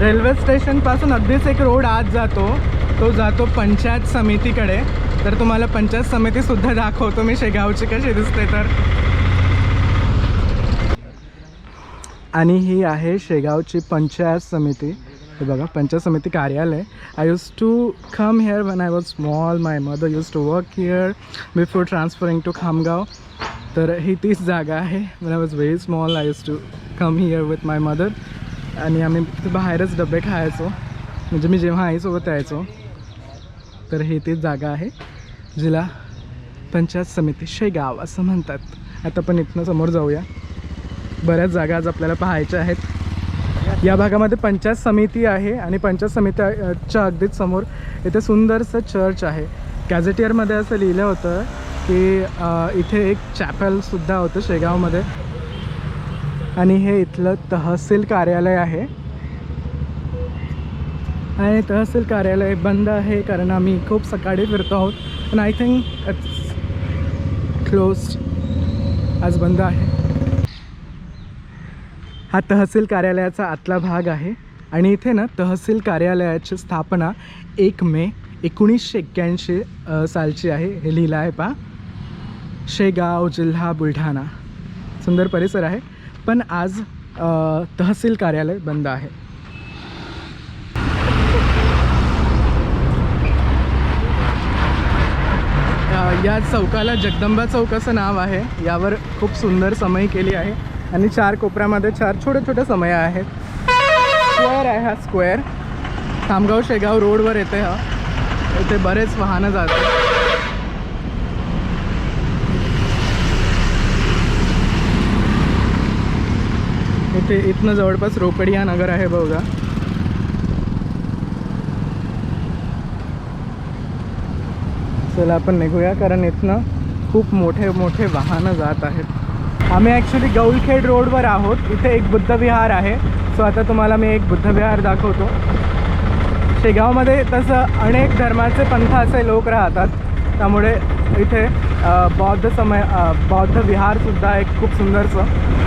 Railway स्टेशनपासून अगदीच एक रोड आत जातो. तो जातो पंचायत समितीकडे. तर तुम्हाला पंचायत समितीसुद्धा दाखवतो मी शेगावची कशी दिसते तर. आणि ही आहे शेगावची पंचायत समिती. हे बघा पंचायत समिती कार्यालय. I used to come here when I was small my mother used to work here before transferring to Khamgaon तर ही तीच जागा आहे. When I was very small I used to come here with my mother आणि आम्ही बाहेरच डबे खायचो. म्हणजे मी जेव्हा आईसोबत यायचो तर ही तीच जागा आहे जिला पंचायत समिती शेगाव असं म्हणतात. आता पण इथनं समोर जाऊया. बऱ्याच जागा आज आपल्याला पाहायच्या आहेत. या भागामध्ये पंचायत समिती आहे आणि पंचायत समितीच्या अगदीच समोर इथे सुंदरसं चर्च आहे. गॅझेटियरमध्ये असं लिहिलं होतं की इथे एक चॅपलसुद्धा होतं शेगावमध्ये. आणि हे इथलं तहसील कार्यालय आहे. आणि तहसील कार्यालय बंद आहे कारण आम्ही खूप सकाळी फिरतो आहोत. पण आय थिंक इट्स क्लोज आज बंद आहे. हा तहसील कार्यालयाचा आतला भाग आहे. आणि इथे ना तहसील कार्यालयाची स्थापना एक मे एकोणीसशे एक्क्याऐंशी सालची आहे. हे लिहिलं आहे पहा. शेगाव जिल्हा बुलढाणा. सुंदर परिसर आहे. पण आज तहसील कार्यालय बंद आहे. या चौकाला जगदंबा चौक असं नाव आहे. यावर खूप सुंदर समय केली आहे आणि चार कोपऱ्यामध्ये चार छोटे छोटे समय आहेत. स्क्वेअर आहे हा स्क्वेअर. खामगाव शेगाव रोडवर येते हा. इथे बरेच वाहनं जातात. इथे इथनं जवळपास रोकडिया नगर आहे बघा चला आपण निघूया कारण इथनं खूप मोठे मोठे वाहनं जात आहेत. आम्ही ॲक्च्युली गौलखेड रोडवर आहोत. इथे एक बुद्धविहार आहे. सो आता तुम्हाला मी एक बुद्धविहार दाखवतो. शेगावमध्ये तसं अनेक धर्माचे पंथ असे लोक राहतात. त्यामुळे इथे बौद्ध समय बौद्ध विहारसुद्धा एक खूप सुंदरचं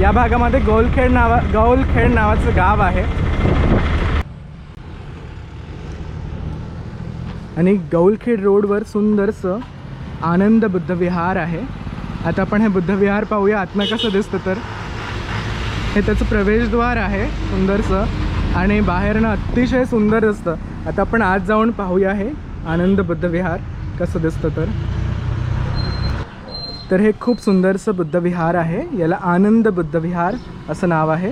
या भागामध्ये गौलखेड नावा गौलखेड नावाचं गाव आहे. आणि गौलखेड रोडवर सुंदरसं आनंद बुद्धविहार आहे. आता आपण हे बुद्धविहार पाहूया. आतनं कसं दिसतं तर? हे त्याचं प्रवेशद्वार आहे सुंदरसं. आणि बाहेरनं अतिशय सुंदर दिसतं. आता आपण आज जाऊन पाहूया हे आनंद बुद्धविहार कसं दिसतं तर. तर हे खूप सुंदरसं बुद्धविहार आहे. याला आनंद बुद्धविहार असं नाव आहे.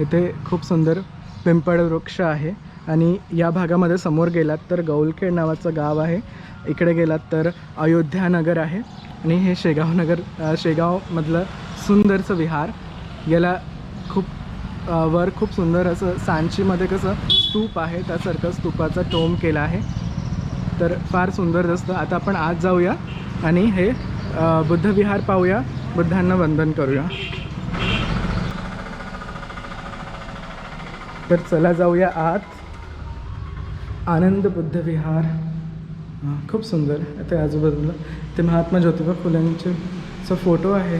इथे खूप सुंदर पिंपळ वृक्ष आहे आणि या भागामध्ये समोर गेलात तर गौलखेड नावाचं गाव आहे. इकडे गेलात तर अयोध्यानगर आहे. आणि हे शेगाव नगर शेगावमधलं सुंदरचं विहार. याला खूप वर खूप सुंदर असं सांचीमध्ये कसं स्तूप आहे त्यासारखं स्तूपाचा टोम केला आहे. तर फार सुंदर दिसतं. आता आपण आज जाऊया आणि हे बुद्धविहार पाहूया. बुद्धांना वंदन करूया. तर चला जाऊया आत. आनंद बुद्ध विहार. हां, खूप सुंदर. ते आजूबाजूला ते महात्मा ज्योतिबा फुलेंचे फोटो आहे.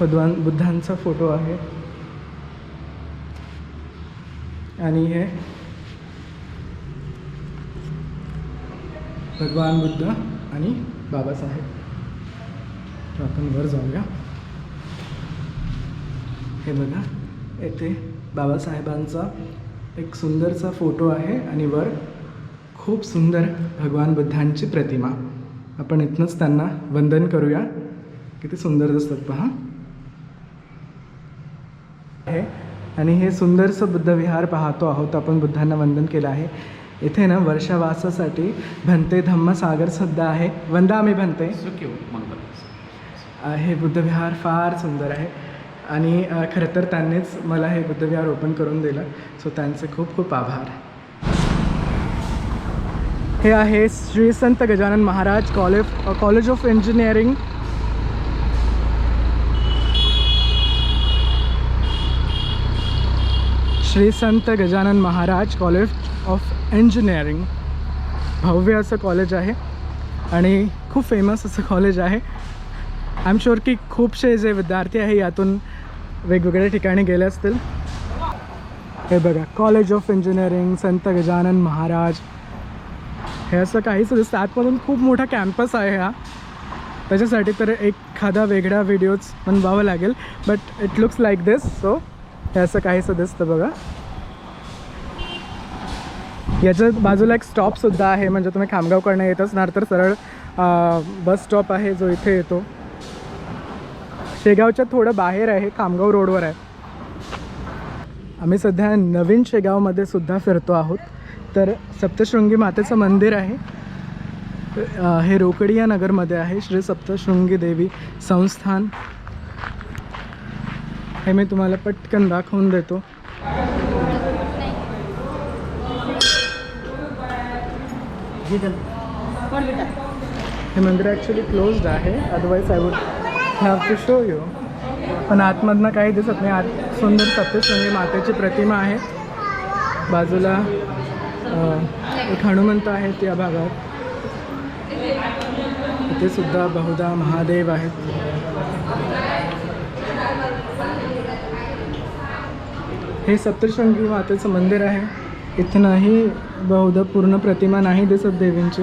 भगवान बुद्धांचा फोटो आहे. आणि हे भगवान बुद्ध आणि बाबासाहेब. तर आपण वर जाऊया. हे बघा येथे बाबासाहेबांचा एक सुंदरसा फोटो आहे आणि वर खूप सुंदर भगवान बुद्धांची प्रतिमा. आपण इथनंच त्यांना वंदन करूया. किती सुंदर दिसतात पहा. हे आणि हे सुंदरसं बुद्ध विहार पाहतो आहोत आपण बुद्धांना वंदन केलं आहे. इथे ना वर्षावासासाठी भंते धम्म सागर सुद्धा आहे वंदामी भंते सुखी हो बुद्धविहार फार सुंदर आहे. आणि खरं तर त्यांनीच मला हे बुद्धविहार ओपन करून दिलं. सो त्यांचे खूप खूप आभार. हे आहे Shri Sant Gajanan Maharaj college college of engineering Shri Sant Gajanan Maharaj college of engineering भव्य असं कॉलेज आहे आणि खूप फेमस असं कॉलेज आहे. आय एम शुअर की खूपसे जे विद्यार्थी आहे यातून वेगवेगळ्या ठिकाणी गेले असतील. हे बघा कॉलेज ऑफ इंजिनिअरिंग संत गजानन महाराज. हे असं काहीच दिसतं. आतमधून खूप मोठा कॅम्पस आहे हा. त्याच्यासाठी तर एखादा वेगळा व्हिडिओज बनवावं लागेल but it looks like this so हे असं काहीसं दिसतं बघा. याच्या बाजूला एक स्टॉपसुद्धा आहे म्हणजे तुम्ही खामगावकडनं येत असणार तर सरळ बस स्टॉप आहे जो इथे येतो. शेगावच्या थोडं बाहेर आहे खामगाव रोडवर आहे. आम्ही सध्या नवीन शेगावमध्ये सुद्धा फिरतो आहोत. तर सप्तशृंगी मातेचं मंदिर आहे. हे रोकडिया नगरमध्ये आहे श्री सप्तशृंगी देवी संस्थान. हे मी तुम्हाला पटकन दाखवून देतो. हे मंदिर ॲक्च्युली क्लोज्ड आहे. Otherwise I would have to show you पण आतमधनं काही दिसत नाही. आत सुंदर सप्तशृंगी मातेची प्रतिमा आहे. बाजूला एक हनुमंत आहेत या भागात. इथे सुद्धा बहुधा महादेव आहेत. हे सप्तशृंगी मातेचं मंदिर आहे. इथनंही बहुधा पूर्ण प्रतिमा नाही दिसत देवींची.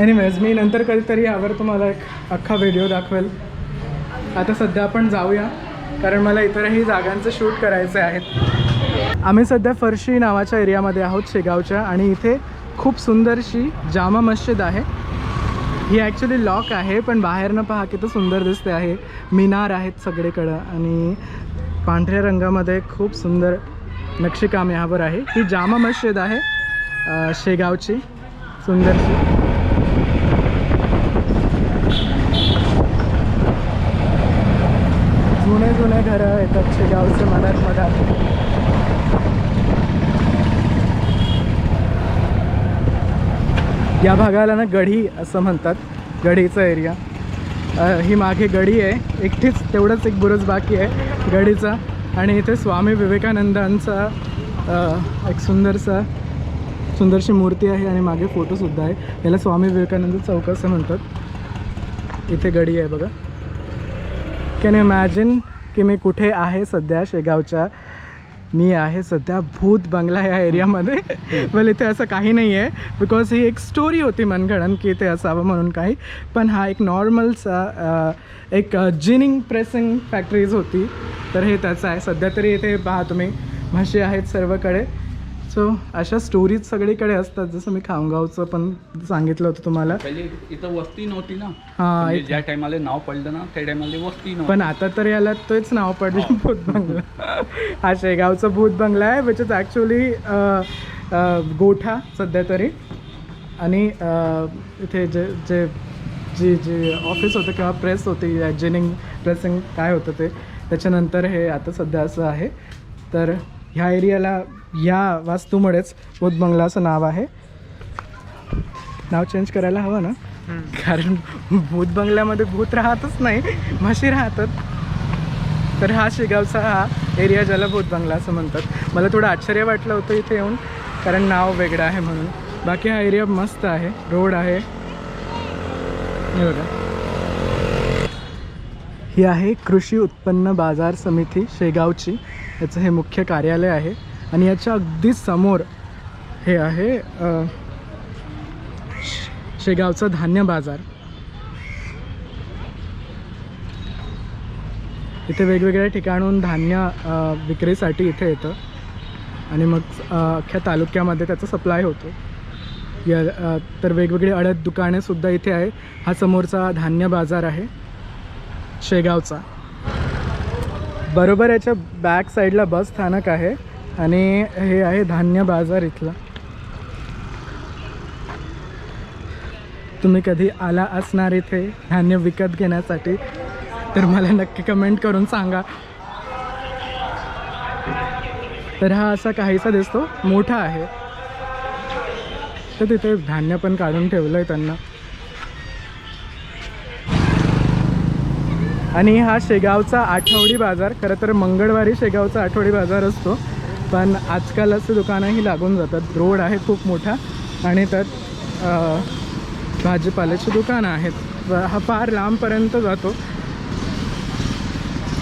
एनिवेज मी नंतर कधीतरी यावर तुम्हाला एक अख्खा व्हिडिओ दाखवेल. आता सध्या आपण जाऊया कारण मला इतरही जागांचं शूट करायचे आहेत. आम्ही सध्या फरशी नावाच्या एरियामध्ये आहोत शेगावच्या आणि इथे खूप सुंदरशी जामा मस्जिद आहे. ही ॲक्च्युली लॉक आहे पण बाहेरनं पहा किती सुंदर दिसते आहे. मिनार आहेत सगळीकडं आणि पांढऱ्या रंगामध्ये खूप सुंदर नक्षीकाम यावर आहे. ही जामा मस्जिद आहे शेगावची. सुंदरशी जुने जुने घरं येतात शेगावचे मनात मधात या भागाला ना गढी असं म्हणतात गढीचा एरिया ही मागे गढी आहे एकटीच तेवढंच एक बुरज बाकी आहे गढीचा. आणि इथे स्वामी विवेकानंदांचा एक सुंदरसा सुंदरशी मूर्ती आहे आणि मागे फोटोसुद्धा आहे. याला स्वामी विवेकानंद चौक असं म्हणतात. इथे गडी आहे बघा. कॅन इमॅजिन की मी कुठे आहे सध्या शेगावच्या? मी आहे सध्या भूत बंगला या एरियामध्ये. वेल इथे असं काही नाही आहे बिकॉज ही एक स्टोरी होती मनगणन की इथे असावं म्हणून काही. पण हा एक नॉर्मलचा एक जिनिंग प्रेसिंग फॅक्टरीज होती. तर हे त्याचं आहे. सध्या तरी इथे पहा तुम्ही. म्हशी आहेत सर्वकडे. सो अशा स्टोरीज सगळीकडे असतात. जसं मी खामगावचं पण सांगितलं होतं तुम्हाला. पहिले इथं वस्ती नव्हती ना. हां म्हणजे ज्या टायमाला नाव पडलं ना त्या टायमाला वस्ती नव्हती. पण आता तर याला तोच नाव पडलं भूत बंगला हा शेगावचा भूत बंगला आहे विच इज ॲक्च्युली गोठा सध्या तरी. आणि अ, इथे जे जे जी जी ऑफिस होतं किंवा प्रेस होती जेनिंग प्रेसिंग काय होतं ते त्याच्यानंतर हे आता सध्या असं आहे. तर ह्या एरियाला या वास्तूमुळेच भूत बंगला असं नाव आहे. नाव चेंज करायला हवं ना? कारण भूत बंगल्यामध्ये भूत राहतच नाही म्हशी राहतात. तर हा शेगावचा हा एरिया ज्याला भूत बंगला असं म्हणतात. मला थोडं आश्चर्य वाटलं होतं इथे येऊन कारण नाव वेगळं आहे म्हणून. बाकी हा एरिया मस्त आहे रोड आहे. हे बघा. ही आहे कृषी उत्पन्न बाजार समिती शेगावची. याचं हे मुख्य कार्यालय आहे. आणि याच्या अगदी समोर हे आहे शेगावचं शेगावचा धान्य बाजार. इथे वेगवेगळ्या ठिकाणून धान्य विक्रीसाठी इथे येतं. आणि मग अख्ख्या तालुक्यामध्ये त्याचा सप्लाय होतो. या तर वेगवेगळी अडद दुकानेसुद्धा इथे आहे. हा समोरचा धान्य बाजार आहे शेगावचा. बरोबर याच्या बॅक साईडला बस स्थानक आहे. आणि हे आहे धान्य बाजार इथला. तुम्ही कधी आला असणार इथे धान्य विकत घेण्यासाठी तर मला नक्की कमेंट करून सांगा. तर हा असा काहीसा दिसतो मोठा आहे. तर तिथे धान्य पण काढून ठेवलं आहे त्यांना. आणि हा शेगावचा आठवडी बाजार खरं तर मंगळवारी शेगावचा आठवडी बाजार असतो. पण आजकाल असं दुकानंही लागून जातात. रोड आहे खूप मोठा आणि त्यात भाजीपाल्याची दुकानं आहेत. व हा फार लांबपर्यंत जातो.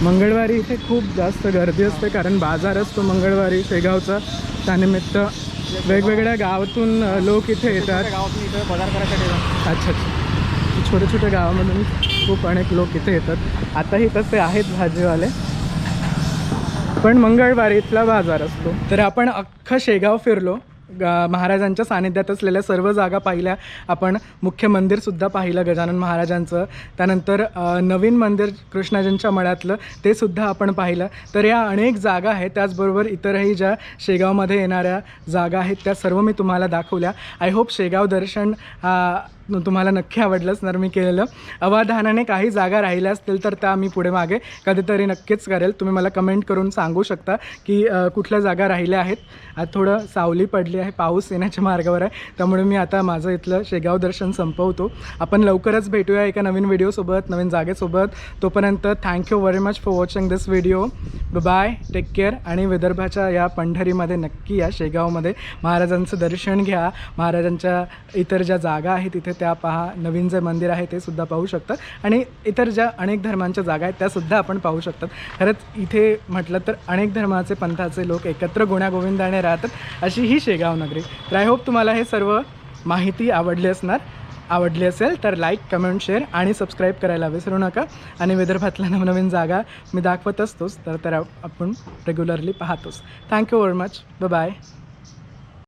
मंगळवारी इथे खूप जास्त गर्दी असते कारण बाजार असतो मंगळवारी शेगावचा. त्यानिमित्त वेगवेगळ्या गावातून लोक इथे येतात. गावातून इथं करायसाठी अच्छा अच्छा. छोट्या छोट्या गावामधून खूप अनेक लोक इथे येतात. आताही तसे आहेत भाजीवाले. पण मंगळवारी इथला बाजार असतो. तर आपण अख्खं शेगाव फिरलो. महाराजांच्या सानिध्यात असलेल्या सर्व जागा पाहिल्या. आपण मुख्य मंदिरसुद्धा पाहिलं गजानन महाराजांचं. त्यानंतर नवीन मंदिर कृष्णाजींच्या मळ्यातलं ते सुद्धा आपण पाहिलं. तर या अनेक जागा आहेत. त्याचबरोबर इतरही ज्या शेगावमध्ये येणाऱ्या जागा आहेत त्या सर्व मी तुम्हाला दाखवल्या. आय होप शेगाव दर्शन तुम्हाला नक्की आवडलं असणार मी केलेलं. अवाधानाने काही जागा राहिल्या असतील तर त्या मी पुढे मागे कधीतरी नक्कीच करेल. तुम्ही मला कमेंट करून सांगू शकता की कुठल्या जागा राहिल्या आहेत. आज थोडं सावली पडली आहे. पाऊस येण्याच्या मार्गावर आहे. त्यामुळे मी आता माझं इथलं शेगाव दर्शन संपवतो. आपण लवकरच भेटूया एका नवीन व्हिडिओसोबत नवीन जागेसोबत. तोपर्यंत thank you very much for watching this video bye take care आणि विदर्भाच्या या पंढरीमध्ये नक्की या शेगावमध्ये महाराजांचं दर्शन घ्या. महाराजांच्या इतर ज्या जागा आहेत तिथे त्या पहा नवीन जे मंदिर आहे ते सुद्धा पाहू शकतात. आणि इतर ज्या अनेक धर्मांच्या जागा आहेत त्या सुद्धा आपण पाहू शकतात. खरंच इथे म्हटलं तर अनेक धर्माचे पंथाचे लोक एकत्र गुण्यागोविंदाने राहतात अशी ही शेगाव नगरी. तर आय होप तुम्हाला हे सर्व माहिती आवडली असणार. आवडली असेल तर लाईक कमेंट शेअर आणि सबस्क्राईब करायला विसरू नका. आणि विदर्भातल्या नवनवीन जागा मी दाखवत असतोच तर तर आपण रेग्युलरली पाहतोच. Thank you very much bye